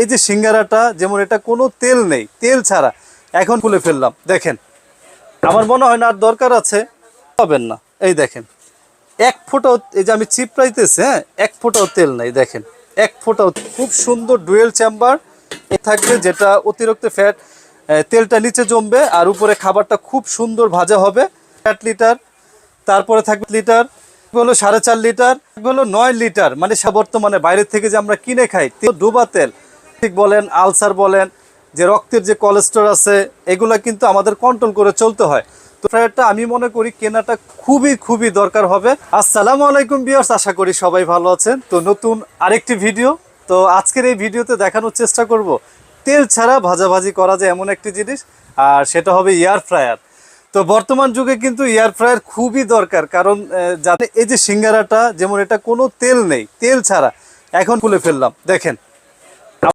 এই যে সিঙ্গারাটা, যেমন এটা কোনো তেল নেই, তেল ছাড়া। এখন খুলে ফেললাম, দেখেন। আমার মনে হয় না আর দরকার আছে, পাবেন না। এই দেখেন, এক ফোঁটাও, এই যে আমি চিপড়াইতেছি হ্যাঁ এক ফোঁটাও তেল নাই, দেখেন। এক ফোঁটাও, খুব সুন্দর ডুয়েল চেম্বার। থাকবে যেটা অতিরিক্ত ফ্যাট তেলটা নিচে জমবে আর উপরে খাবারটা খুব সুন্দর ভাজা হবে। আট লিটার, তারপরে থাকবে লিটার হলো সাড়ে চার লিটার হলো নয় লিটার। মানে বর্তমানে বাইরে থেকে যে আমরা কিনে খাই ডুবা তেল বলেন, আলসার বলেন, যে রক্তের যে কোলেস্ট্রল আছে, এগুলা কিন্তু আমাদের কন্ট্রোল করে চলতে হয়। তো ফ্রায়ারটা আমি মনে করি কেনাটা খুবই খুবই দরকার হবে। আসসালামু আলাইকুম বিয়ার্স আশা করি সবাই ভালো আছেন। তো নতুন আরেকটি ভিডিও। তো আজকের এই ভিডিওতে দেখানোর চেষ্টা করব, তেল ছাড়া ভাজাভাজি করা যায় এমন একটি জিনিস, আর সেটা হবে এয়ার ফ্রায়ার তো বর্তমান যুগে কিন্তু এয়ার ফ্রায়ার খুবই দরকার, কারণ যাতে এই যে সিঙ্গারাটা, যেমন এটা কোনো তেল নেই, তেল ছাড়া, এখন খুলে ফেললাম। দেখেন